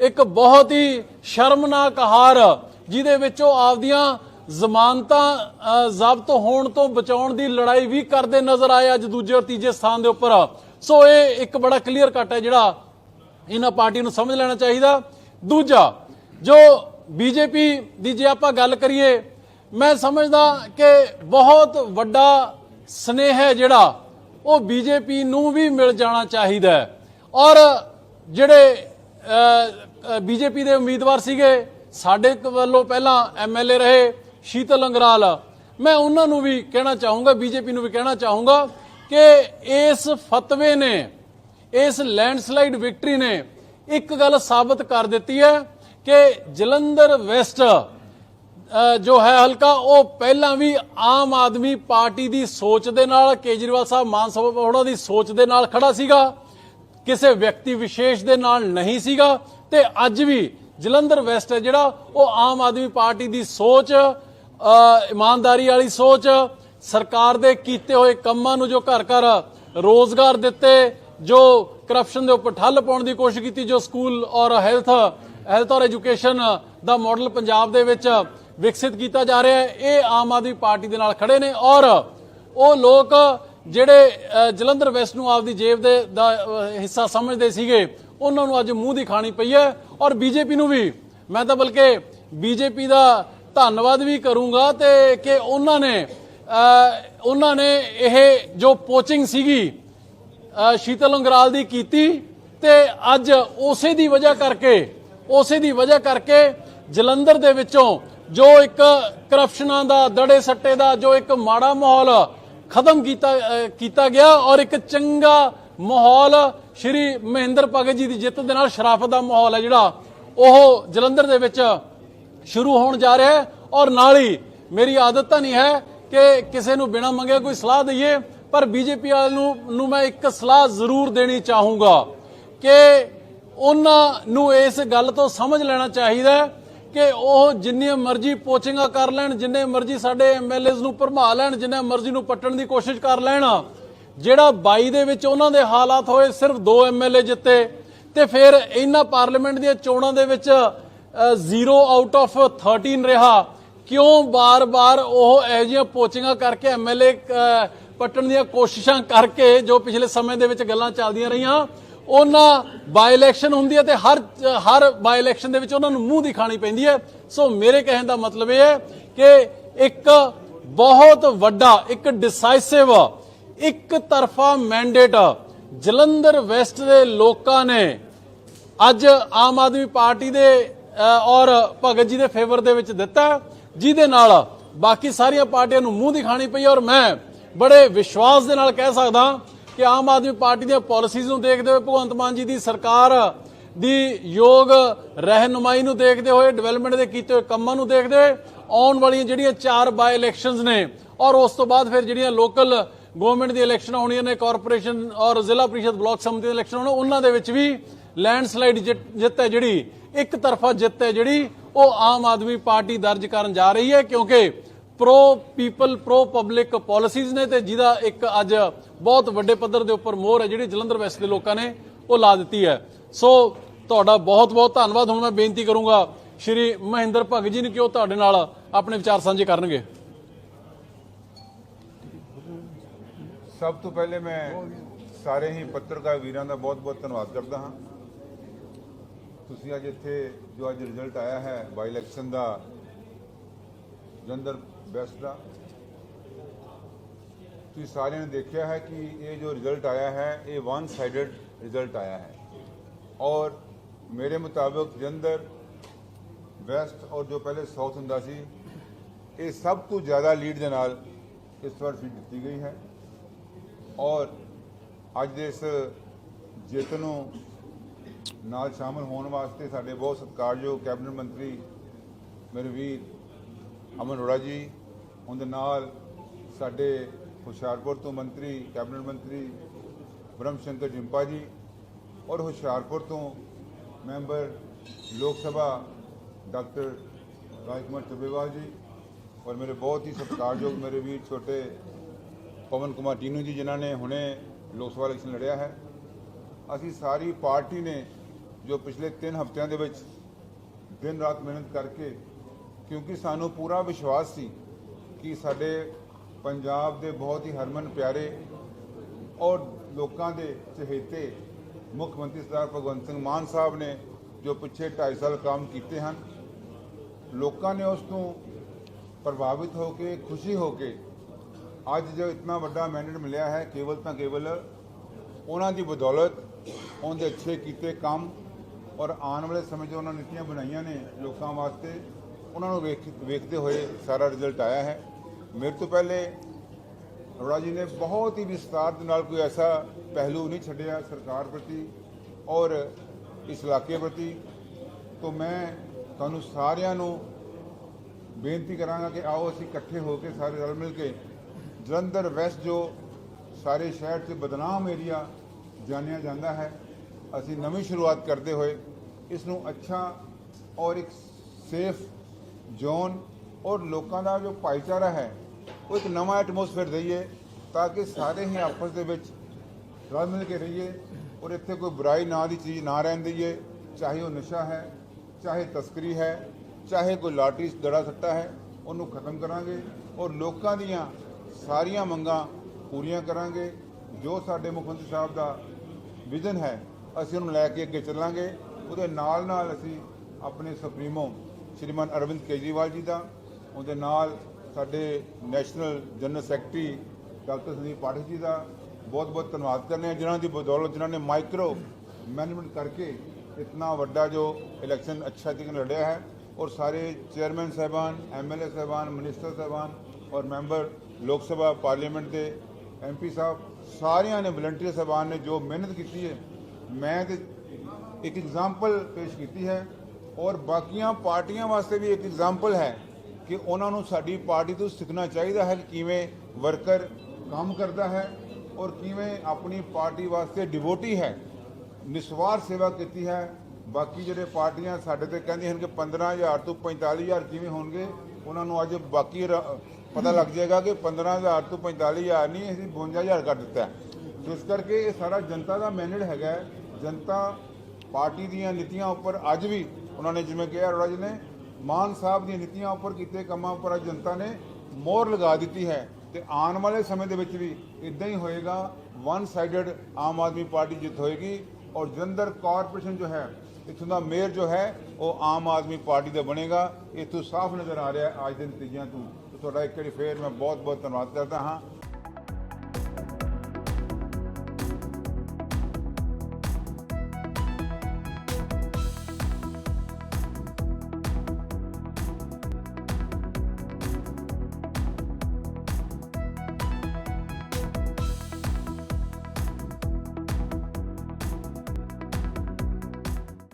ਇੱਕ ਬਹੁਤ ਹੀ ਸ਼ਰਮਨਾਕ ਹਾਰ, ਜਿਹਦੇ ਵਿੱਚ ਉਹ ਆਪਦੀਆਂ ਜ਼ਮਾਨਤਾਂ ਜ਼ਬਤ ਹੋਣ ਤੋਂ ਬਚਾਉਣ ਦੀ ਲੜਾਈ ਵੀ ਕਰਦੇ ਨਜ਼ਰ ਆਏ ਅੱਜ ਦੂਜੇ ਔਰ ਤੀਜੇ ਸਥਾਨ ਦੇ ਉੱਪਰ। ਸੋ ਇਹ ਇੱਕ ਬੜਾ ਕਲੀਅਰ ਕੱਟ ਹੈ ਜਿਹੜਾ ਇਹਨਾਂ ਪਾਰਟੀ ਨੂੰ ਸਮਝ ਲੈਣਾ ਚਾਹੀਦਾ। ਦੂਜਾ, ਜੋ ਬੀਜੇਪੀ ਦੀ ਜੇ ਆਪਾਂ ਗੱਲ ਕਰੀਏ, ਮੈਂ ਸਮਝਦਾ ਕਿ ਬਹੁਤ ਵੱਡਾ ਸਨੇਹ ਹੈ ਜਿਹੜਾ, ਉਹ ਬੀਜੇਪੀ ਨੂੰ ਵੀ ਮਿਲ ਜਾਣਾ ਚਾਹੀਦਾ ਔਰ ਜਿਹੜੇ ਬੀਜੇਪੀ ਦੇ ਉਮੀਦਵਾਰ ਸੀਗੇ। ਸਾਡੇ ਵੱਲੋਂ ਪਹਿਲਾਂ ਐਮਐਲਏ ਰਹੇ, ਸ਼ੀਤਲ ਅੰਗਰਾਲ। ਮੈਂ ਉਹਨਾਂ ਨੂੰ ਵੀ ਕਹਿਣਾ ਚਾਹੂੰਗਾ, ਬੀਜੇਪੀ ਨੂੰ ਵੀ ਕਹਿਣਾ ਚਾਹੂੰਗਾ ਕਿ ਇਸ ਫਤਵੇ ਨੇ, ਇਸ ਲੈਂਡਸਲਾਈਡ ਵਿਕਟਰੀ ਨੇ ਇੱਕ ਗੱਲ ਸਾਬਤ ਕਰ ਦਿੱਤੀ ਹੈ ਕਿ ਜਲੰਧਰ ਵੈਸਟ ਜੋ ਹੈ ਹਲਕਾ, ਉਹ ਪਹਿਲਾਂ ਵੀ ਆਮ ਆਦਮੀ ਪਾਰਟੀ ਦੀ ਸੋਚ ਦੇ ਨਾਲ, ਕੇਜਰੀਵਾਲ ਸਾਹਿਬ ਮਾਨ ਸਾਹਿਬ ਉਹਨਾਂ ਦੀ ਸੋਚ ਦੇ ਨਾਲ ਖੜਾ ਸੀਗਾ। ਕਿਸੇ ਵਿਅਕਤੀ ਵਿਸ਼ੇਸ਼ ਦੇ ਨਾਲ ਨਹੀਂ ਸੀਗਾ। ਤੇ ਅੱਜ ਵੀ ਜਲੰਧਰ ਵੈਸਟ ਹੈ ਜਿਹੜਾ ਉਹ ਆਮ ਆਦਮੀ ਪਾਰਟੀ ਦੀ ਸੋਚ ਇਮਾਨਦਾਰੀ ਵਾਲੀ ਸੋਚ, ਸਰਕਾਰ ਦੇ ਕੀਤੇ ਹੋਏ ਕੰਮਾਂ ਨੂੰ ਜੋ ਘਰ ਘਰ ਰੋਜ਼ਗਾਰ ਦਿੱਤੇ, ਜੋ ਕਰਪਸ਼ਨ ਦੇ ਉੱਪਰ ਠੱਲ ਪਾਉਣ ਦੀ ਕੋਸ਼ਿਸ਼ ਕੀਤੀ, ਜੋ ਸਕੂਲ ਔਰ ਹੈਲਥ ਹੈਲਥ ਔਰ ਐਜੂਕੇਸ਼ਨ ਦਾ ਮਾਡਲ ਪੰਜਾਬ ਦੇ ਵਿੱਚ ਵਿਕਸਿਤ ਕੀਤਾ ਜਾ ਰਿਹਾ ਹੈ, ਇਹ ਆਮ ਆਦਮੀ ਪਾਰਟੀ ਦੇ ਨਾਲ ਖੜੇ ਨੇ ਔਰ ਉਹ ਲੋਕ ਜਿਹੜੇ ਜਲੰਧਰ ਵੈਸਟ ਨੂੰ ਆਪਦੀ ਜੇਬ ਦੇ, ਦਾ ਹਿੱਸਾ ਸਮਝਦੇ ਸੀਗੇ ਉਹਨਾਂ ਨੂੰ ਅੱਜ ਮੂੰਹ ਦੀ ਖਾਣੀ ਪਈ ਹੈ ਔਰ ਬੀਜੇਪੀ ਨੂੰ ਵੀ। ਮੈਂ ਤਾਂ ਬਲਕਿ ਬੀਜੇਪੀ ਦਾ ਧੰਨਵਾਦ ਵੀ ਕਰੂੰਗਾ ਤੇ ਕਿ ਉਹਨਾਂ ਨੇ ਉਹਨਾਂ ਨੇ ਇਹ ਜੋ ਪੋਚਿੰਗ ਸੀਗੀ ਸ਼ੀਤਲ ਅੰਗਰਾਲ ਦੀ ਕੀਤੀ ਤੇ ਅੱਜ ਉਸੇ ਦੀ ਵਜ੍ਹਾ ਕਰਕੇ, ਉਸੇ ਦੀ ਵਜ੍ਹਾ ਕਰਕੇ ਜਲੰਧਰ ਦੇ ਵਿੱਚੋਂ ਜੋ ਇੱਕ ਕਰਪਸ਼ਨਾਂ ਦਾ, ਦੜੇ ਸੱਟੇ ਦਾ ਜੋ ਇੱਕ ਮਾੜਾ ਮਾਹੌਲ ਖਤਮ ਕੀਤਾ ਕੀਤਾ ਗਿਆ ਔਰ ਇੱਕ ਚੰਗਾ ਮਾਹੌਲ ਸ਼੍ਰੀ ਮਹਿੰਦਰ ਭਗਤ ਜੀ ਦੀ ਜਿੱਤ ਦੇ ਨਾਲ ਸ਼ਰਾਫਤ ਦਾ ਮਾਹੌਲ ਹੈ ਜਿਹੜਾ। ਉਹ ਜਲੰਧਰ ਦੇ ਵਿੱਚ ਸ਼ੁਰੂ ਹੋਣ ਜਾ ਰਿਹਾ ਹੈ ਔਰ ਨਾਲ ਹੀ ਮੇਰੀ ਆਦਤ ਤਾਂ ਨਹੀਂ ਹੈ ਕਿ ਕਿਸੇ ਨੂੰ ਬਿਨਾਂ ਮੰਗੇ ਕੋਈ ਸਲਾਹ ਦਈਏ, ਪਰ ਬੀਜੇਪੀ ਵਾਲ ਨੂੰ ਨੂੰ ਮੈਂ ਇੱਕ ਸਲਾਹ ਜ਼ਰੂਰ ਦੇਣੀ ਚਾਹੂੰਗਾ ਕਿ ਉਹਨਾਂ ਨੂੰ ਇਸ ਗੱਲ ਤੋਂ ਸਮਝ ਲੈਣਾ ਚਾਹੀਦਾ ਕਿ ਉਹ ਜਿੰਨੀਆਂ ਮਰਜ਼ੀ ਪੋਚਿੰਗਾਂ ਕਰ ਲੈਣ, ਜਿੰਨੇ ਮਰਜ਼ੀ ਸਾਡੇ ਐਮਐਲਏਜ਼ ਨੂੰ ਭਰਮਾ ਲੈਣ, ਜਿੰਨੇ ਮਰਜ਼ੀ ਨੂੰ ਪੱਟਣ ਦੀ ਕੋਸ਼ਿਸ਼ ਕਰ ਲੈਣ ਜਿਹੜਾ 22 ਦੇ ਵਿੱਚ ਉਹਨਾਂ ਦੇ ਹਾਲਾਤ ਹੋਏ ਸਿਰਫ 2 ਐਮਐਲਏ ਜਿੱਤੇ ਤੇ ਫਿਰ ਇਹਨਾਂ ਪਾਰਲੀਮੈਂਟ ਦੀਆਂ ਚੋਣਾਂ ਦੇ ਵਿੱਚ 0 ਆਊਟ ਆਫ 13 ਰਿਹਾ। ਕਿਉਂ ਬਾਰ-ਬਾਰ ਉਹ ਇਹੋ ਜਿਹੀਆਂ ਪੋਚਿੰਗਾਂ ਕਰਕੇ ਐਮਐਲਏ ਪੱਟਣ ਦੀਆਂ ਕੋਸ਼ਿਸ਼ਾਂ ਕਰਕੇ ਜੋ ਪਿਛਲੇ ਸਮੇਂ ਦੇ ਵਿੱਚ ਗੱਲਾਂ ਚੱਲਦੀਆਂ ਰਹੀਆਂ, ਉਹਨਾਂ ਬਾਈ ਇਲੈਕਸ਼ਨ ਹੁੰਦੀ ਹੈ ਤੇ ਹਰ ਹਰ ਬਾਈ ਇਲੈਕਸ਼ਨ ਦੇ ਵਿੱਚ ਉਹਨਾਂ ਨੂੰ ਮੂੰਹ ਦੀ ਪੈਂਦੀ ਹੈ। ਸੋ ਮੇਰੇ ਕਹਿਣ ਦਾ ਮਤਲਬ ਇਹ ਹੈ ਕਿ ਇੱਕ ਬਹੁਤ ਵੱਡਾ, ਇੱਕ ਡਿਸਾਈਸਿਵ ਇੱਕ ਤਰਫਾ ਮੈਂਡੇਟ ਜਲੰਧਰ ਵੈਸਟ ਦੇ ਲੋਕਾਂ ਨੇ ਅੱਜ ਆਮ ਆਦਮੀ ਪਾਰਟੀ ਦੇ ਔਰ ਭਗਤ ਜੀ ਦੇ ਫੇਵਰ ਦੇ ਵਿੱਚ ਦਿੱਤਾ। ਜਿਹਦੇ ਨਾਲ ਬਾਕੀ ਸਾਰੀਆਂ ਪਾਰਟੀਆਂ ਨੂੰ ਮੂੰਹ ਦਿਖਾਣੀ ਪਈ ਔਰ ਮੈਂ ਬੜੇ ਵਿਸ਼ਵਾਸ ਦੇ ਨਾਲ ਕਹਿ ਸਕਦਾ ਕਿ ਆਮ ਆਦਮੀ ਪਾਰਟੀ ਦੀਆਂ ਪਾਲਿਸੀਜ਼ ਨੂੰ ਦੇਖਦੇ ਹੋਏ ਭਗਵੰਤ ਮਾਨ ਜੀ ਦੀ ਸਰਕਾਰ ਦੀ ਯੋਗ ਰਹਿਨੁਮਾਈ ਨੂੰ ਦੇਖਦੇ ਹੋਏ ਡਿਵੈਲਪਮੈਂਟ ਦੇ ਕੀਤੇ ਹੋਏ ਕੰਮਾਂ ਨੂੰ ਦੇਖਦੇ ਹੋਏ ਆਉਣ ਵਾਲੀਆਂ ਜਿਹੜੀਆਂ ਚਾਰ ਬਾਈ ਇਲੈਕਸ਼ਨਸ ਨੇ ਔਰ ਉਸ ਤੋਂ ਬਾਅਦ ਫਿਰ ਜਿਹੜੀਆਂ ਲੋਕਲ ਗਵਰਨਮੈਂਟ ਦੀ ਇਲੈਕਸ਼ਨ ਹੋਣੀਆਂ ਨੇ ਕਾਰਪੋਰੇਸ਼ਨ ਔਰ ਜ਼ਿਲ੍ਹਾ ਪ੍ਰੀਸ਼ਦ ਬਲਾਕ ਸਮਿਤੀ ਦੀ ਇਲੈਕਸ਼ਨ ਹੋਣ, ਉਹਨਾਂ ਦੇ ਵਿੱਚ ਵੀ ਲੈਂਡਸਲਾਈਡ ਜਿੱਤ ਹੈ ਜਿਹੜੀ, ਇੱਕ ਤਰਫਾ ਜਿੱਤ ਹੈ ਜਿਹੜੀ, ਉਹ ਆਮ ਆਦਮੀ ਪਾਰਟੀ ਦਰਜ ਕਰਨ ਜਾ ਰਹੀ ਹੈ, ਕਿਉਂਕਿ pro people pro public policies ਨੇ ਤੇ ਜਿਹਦਾ ਇੱਕ ਅੱਜ ਬਹੁਤ ਵੱਡੇ ਪੱਧਰ ਦੇ ਉੱਪਰ ਮੋਹਰ ਹੈ, ਜਿਹੜੀ ਜਲੰਧਰ ਵੈਸਟ ਦੇ ਲੋਕਾਂ ਨੇ ਉਹ ਲਾ ਦਿੱਤੀ ਹੈ। ਸੋ ਤੁਹਾਡਾ ਬਹੁਤ ਬਹੁਤ ਧੰਨਵਾਦ। ਹੁਣ ਮੈਂ ਬੇਨਤੀ ਕਰੂੰਗਾ, ਸ਼੍ਰੀ ਮਹਿੰਦਰ ਭਗਤ ਜੀ ਨੂੰ ਕਿ ਉਹ ਤੁਹਾਡੇ ਨਾਲ ਆਪਣੇ ਵਿਚਾਰ ਸਾਂਝੇ ਕਰਨਗੇ। ਸਭ ਤੋਂ ਪਹਿਲੇ ਮੈਂ ਸਾਰੇ ਹੀ ਪੱਤਰਕਾਰ ਵੀਰਾਂ ਦਾ ਬਹੁਤ-ਬਹੁਤ ਧੰਨਵਾਦ ਕਰਦਾ ਹਾਂ। ਤੁਸੀਂ ਅੱਜ ਇੱਥੇ ਜੋ ਅੱਜ ਰਿਜ਼ਲਟ ਆਇਆ ਹੈ ਬਾਈ ਇਲੈਕਸ਼ਨ ਦਾ, ਜੰਦਰ ਬੈਸਟ ਦਾ, ਤੁਸੀਂ ਸਾਰਿਆਂ ਨੇ ਦੇਖਿਆ ਹੈ ਕਿ ਇਹ ਜੋ ਰਿਜ਼ਲਟ ਆਇਆ ਹੈ, ਇਹ ਵਨ ਸਾਈਡਡ ਰਿਜ਼ਲਟ ਆਇਆ ਹੈ। ਔਰ ਮੇਰੇ ਮੁਤਾਬਕ ਜੰਦਰ ਵੈਸਟ ਔਰ ਜੋ ਪਹਿਲੇ ਸਾਊਥ ਹੁੰਦਾ ਸੀ, ਇਹ ਸਭ ਤੋਂ ਜ਼ਿਆਦਾ ਲੀਡ ਦੇ ਨਾਲ ਇਸ ਵਾਰ ਸੀਟ ਦਿੱਤੀ ਗਈ ਹੈ। ਔਰ ਅੱਜ ਦੇ ਇਸ ਜਿੱਤ ਨੂੰ ਨਾਲ ਸ਼ਾਮਲ ਹੋਣ ਵਾਸਤੇ ਸਾਡੇ ਬਹੁਤ ਸਤਿਕਾਰਯੋਗ ਕੈਬਨਿਟ ਮੰਤਰੀ ਮੇਰੇ ਵੀਰ ਅਮਨ ਅਰੋੜਾ ਜੀ, ਉਹਦੇ ਨਾਲ ਸਾਡੇ ਹੁਸ਼ਿਆਰਪੁਰ ਤੋਂ ਮੰਤਰੀ, ਕੈਬਨਿਟ ਮੰਤਰੀ ਬ੍ਰਹਮ ਸ਼ੰਕਰ ਜਿੰਪਾ ਜੀ ਔਰ ਹੁਸ਼ਿਆਰਪੁਰ ਤੋਂ ਮੈਂਬਰ ਲੋਕ ਸਭਾ ਡਾਕਟਰ ਰਾਜਕੁਮਾਰ ਚੱਬੇਵਾਲ ਜੀ ਔਰ ਮੇਰੇ ਬਹੁਤ ਹੀ ਸਤਿਕਾਰਯੋਗ ਮੇਰੇ ਵੀਰ ਛੋਟੇ ਪਵਨ ਕੁਮਾਰ ਟੀਨੂ ਜੀ, ਜਿਨ੍ਹਾਂ ਨੇ ਹੁਣੇ ਲੋਕ ਸਭਾ ਇਲੈਕਸ਼ਨ ਲੜਿਆ ਹੈ, ਅਸੀਂ ਸਾਰੀ ਪਾਰਟੀ ਨੇ ਜੋ ਪਿਛਲੇ 3 ਹਫ਼ਤਿਆਂ ਦੇ ਵਿੱਚ ਦਿਨ ਰਾਤ ਮਿਹਨਤ ਕਰਕੇ, ਕਿਉਂਕਿ ਸਾਨੂੰ ਪੂਰਾ ਵਿਸ਼ਵਾਸ ਸੀ ਕਿ ਸਾਡੇ ਪੰਜਾਬ ਦੇ ਬਹੁਤ ਹੀ ਹਰਮਨ ਪਿਆਰੇ ਔਰ ਲੋਕਾਂ ਦੇ ਚਹੇਤੇ ਮੁੱਖ ਮੰਤਰੀ ਸਰਦਾਰ ਭਗਵੰਤ ਸਿੰਘ ਮਾਨ ਸਾਹਿਬ ਨੇ ਜੋ ਪਿੱਛੇ 2.5 ਸਾਲ ਕੰਮ ਕੀਤੇ ਹਨ, ਲੋਕਾਂ ਨੇ ਉਸ ਤੋਂ ਪ੍ਰਭਾਵਿਤ ਹੋ ਕੇ, ਖੁਸ਼ੀ ਹੋ ਕੇ ਅੱਜ ਜੋ ਇਤਨਾ ਵੱਡਾ ਮੈਂਡੇਟ ਮਿਲਿਆ ਹੈ, ਕੇਵਲ ਤਾਂ ਕੇਵਲ ਉਹਨਾਂ ਦੀ ਬਦੌਲਤ ਉਹਦੇ ਅੱਛੇ ਕੀਤੇ ਕੰਮ ਔਰ ਆਉਣ ਵਾਲੇ ਸਮੇਂ 'ਚ ਉਹਨਾਂ ਨੀਤੀਆਂ ਬਣਾਈਆਂ ਨੇ ਲੋਕਾਂ ਵਾਸਤੇ, ਉਹਨਾਂ ਨੂੰ ਵੇਖ, ਵੇਖਦੇ ਹੋਏ ਸਾਰਾ ਰਿਜ਼ਲਟ ਆਇਆ ਹੈ। ਮੇਰੇ ਤੋਂ ਪਹਿਲੇ ਅਰੋੜਾ ਜੀ ਨੇ ਬਹੁਤ ਹੀ ਵਿਸਤਾਰ ਦੇ ਨਾਲ ਕੋਈ ਐਸਾ ਪਹਿਲੂ ਨਹੀਂ ਛੱਡਿਆ ਸਰਕਾਰ ਪ੍ਰਤੀ ਔਰ ਇਸ ਇਲਾਕੇ ਪ੍ਰਤੀ। ਤੋਂ ਮੈਂ ਤੁਹਾਨੂੰ ਸਾਰਿਆਂ ਨੂੰ ਬੇਨਤੀ ਕਰਾਂਗਾ ਕਿ ਆਓ ਅਸੀਂ ਇਕੱਠੇ ਹੋ ਕੇ ਸਾਰੇ ਰਲ ਮਿਲ ਕੇ ਜਲੰਧਰ ਵੈਸਟ ਜੋ ਸਾਰੇ ਸ਼ਹਿਰ 'ਚ ਬਦਨਾਮ ਏਰੀਆ ਜਾਣਿਆ ਜਾਂਦਾ ਹੈ, ਅਸੀਂ ਨਵੀਂ ਸ਼ੁਰੂਆਤ ਕਰਦੇ ਹੋਏ ਇਸ ਨੂੰ ਅੱਛਾ ਔਰ ਇੱਕ ਸੇਫ ਜ਼ੋਨ ਔਰ ਲੋਕਾਂ ਦਾ ਜੋ ਭਾਈਚਾਰਾ ਹੈ, ਉਹ ਇੱਕ ਨਵਾਂ ਐਟਮੋਸਫੇਅਰ ਦਈਏ ਤਾਂ ਕਿ ਸਾਰੇ ਹੀ ਆਪਸ ਦੇ ਵਿੱਚ ਰਲ ਮਿਲ ਕੇ ਰਹੀਏ ਔਰ ਇੱਥੇ ਕੋਈ ਬੁਰਾਈ ਨਾਂ ਦੀ ਚੀਜ਼ ਨਾ ਰਹਿਣ ਦਈਏ, ਚਾਹੇ ਉਹ ਨਸ਼ਾ ਹੈ, ਚਾਹੇ ਤਸਕਰੀ ਹੈ, ਚਾਹੇ ਕੋਈ ਲਾਟਰੀ, ਦੜਾ ਸੱਟਾ ਹੈ, ਉਹਨੂੰ ਖਤਮ ਕਰਾਂਗੇ ਔਰ ਲੋਕਾਂ ਦੀਆਂ ਸਾਰੀਆਂ ਮੰਗਾਂ ਪੂਰੀਆਂ ਕਰਾਂਗੇ। ਜੋ ਸਾਡੇ ਮੁੱਖ ਮੰਤਰੀ ਸਾਹਿਬ ਦਾ ਵਿਜ਼ਨ ਹੈ, ਅਸੀਂ ਉਹਨੂੰ ਲੈ ਕੇ ਅੱਗੇ ਚੱਲਾਂਗੇ। ਉਹਦੇ ਨਾਲ ਨਾਲ ਅਸੀਂ ਆਪਣੇ ਸੁਪਰੀਮੋ ਸ਼੍ਰੀਮਾਨ ਅਰਵਿੰਦ ਕੇਜਰੀਵਾਲ ਜੀ ਦਾ, ਉਹਦੇ ਨਾਲ ਸਾਡੇ national general secretary doctor Sandeep Pathak ji ਦਾ ਬਹੁਤ ਬਹੁਤ ਧੰਨਵਾਦ ਕਰਨੇ ਹਾਂ, ਜਿਨ੍ਹਾਂ ਦੀ ਬਦੌਲਤ ਜਿਨ੍ਹਾਂ ਨੇ ਮਾਈਕਰੋ ਮੈਨੇਜਮੈਂਟ ਕਰਕੇ ਇਤਨਾ ਵੱਡਾ ਜੋ ਇਲੈਕਸ਼ਨ ਅੱਛਾ ਤਰੀਕੇ ਨਾਲ ਲੜਿਆ ਹੈ। ਔਰ ਸਾਰੇ ਚੇਅਰਮੈਨ ਸਾਹਿਬਾਨ, ਐਮਐਲਏ ਸਾਹਿਬਾਨ, ਮਿਨਿਸਟਰ ਸਾਹਿਬਾਨ ਔਰ ਮੈਂਬਰ ਲੋਕ ਸਭਾ, ਪਾਰਲੀਮੈਂਟ ਦੇ ਐਮਪੀ ਸਾਹਿਬ, ਸਾਰਿਆਂ ਨੇ ਵਲੰਟੀਅਰ ਸਾਹਿਬਾਨ ਨੇ ਜੋ ਮਿਹਨਤ ਕੀਤੀ ਹੈ, ਮੈਂ ਤੇ ਇੱਕ ਐਗਜ਼ਾਮਪਲ ਪੇਸ਼ ਕੀਤੀ ਹੈ ਔਰ ਬਾਕੀਆਂ ਪਾਰਟੀਆਂ ਵਾਸਤੇ ਵੀ ਇੱਕ ਐਗਜ਼ਾਮਪਲ ਹੈ ਕਿ ਉਹਨਾਂ ਨੂੰ ਸਾਡੀ ਪਾਰਟੀ ਤੋਂ ਸਿੱਖਣਾ ਚਾਹੀਦਾ ਹੈ ਕਿ ਕਿਵੇਂ ਵਰਕਰ ਕੰਮ ਕਰਦਾ ਹੈ ਔਰ ਕਿਵੇਂ ਆਪਣੀ ਪਾਰਟੀ ਵਾਸਤੇ ਡਿਵੋਟੀ ਹੈ, ਨਿਸਵਾਰ ਸੇਵਾ ਕੀਤੀ ਹੈ। ਬਾਕੀ ਜਿਹੜੇ ਪਾਰਟੀਆਂ ਸਾਡੇ ਤੇ ਕਹਿੰਦੀਆਂ ਹਨ ਕਿ 15000 ਤੋਂ 45000 ਕਿਵੇਂ ਹੋਣਗੇ, ਉਹਨਾਂ ਨੂੰ ਅੱਜ ਬਾਕੀ ਪਤਾ ਲੱਗ ਜਾਏਗਾ ਕਿ 15000 ਤੋਂ 45000 ਨਹੀਂ, ਅਸੀਂ 52000 ਕਰ ਦਿੱਤਾ ਹੈ। ਇਸ ਕਰਕੇ ਇਹ ਸਾਰਾ ਜਨਤਾ ਦਾ ਮੈਨੇਜ ਹੈਗਾ ਜਨਤਾ ਪਾਰਟੀ ਦੀਆਂ ਨੀਤੀਆਂ ਉੱਪਰ ਅੱਜ ਵੀ ਉਹਨਾਂ ਨੇ ਜਿਵੇਂ ਕਿਹਾ, ਅਰੋੜਾ ਜੀ ਨੇ, ਮਾਨ ਸਾਹਿਬ ਦੀਆਂ ਨੀਤੀਆਂ ਉੱਪਰ ਕੀਤੇ ਕੰਮਾਂ ਉੱਪਰ ਅੱਜ ਜਨਤਾ ਨੇ ਮੋਹਰ ਲਗਾ ਦਿੱਤੀ ਹੈ। ਤੇ ਆਉਣ ਵਾਲੇ ਸਮੇਂ ਦੇ ਵਿੱਚ ਵੀ ਇਦਾਂ ਹੀ ਹੋਏਗਾ one sided Aam Aadmi party ਜਿੱਤ ਹੋਏਗੀ ਔਰ ਜਲੰਧਰ ਕਾਰਪੋਰੇਸ਼ਨ ਜੋ ਹੈ ਇੱਥੋਂ ਦਾ ਮੇਅਰ ਜੋ ਹੈ, ਉਹ ਆਮ ਆਦਮੀ ਪਾਰਟੀ ਦਾ ਬਣੇਗਾ। ਇਹ ਤੋਂ ਸਾਫ਼ ਨਜ਼ਰ ਆ ਰਿਹਾ ਅੱਜ ਦੇ ਨਤੀਜਿਆਂ ਤੋਂ। ਤੁਹਾਡਾ ਇੱਕ ਵਾਰੀ ਫੇਰ ਮੈਂ ਬਹੁਤ ਬਹੁਤ ਧੰਨਵਾਦ ਕਰਦਾ ਹਾਂ।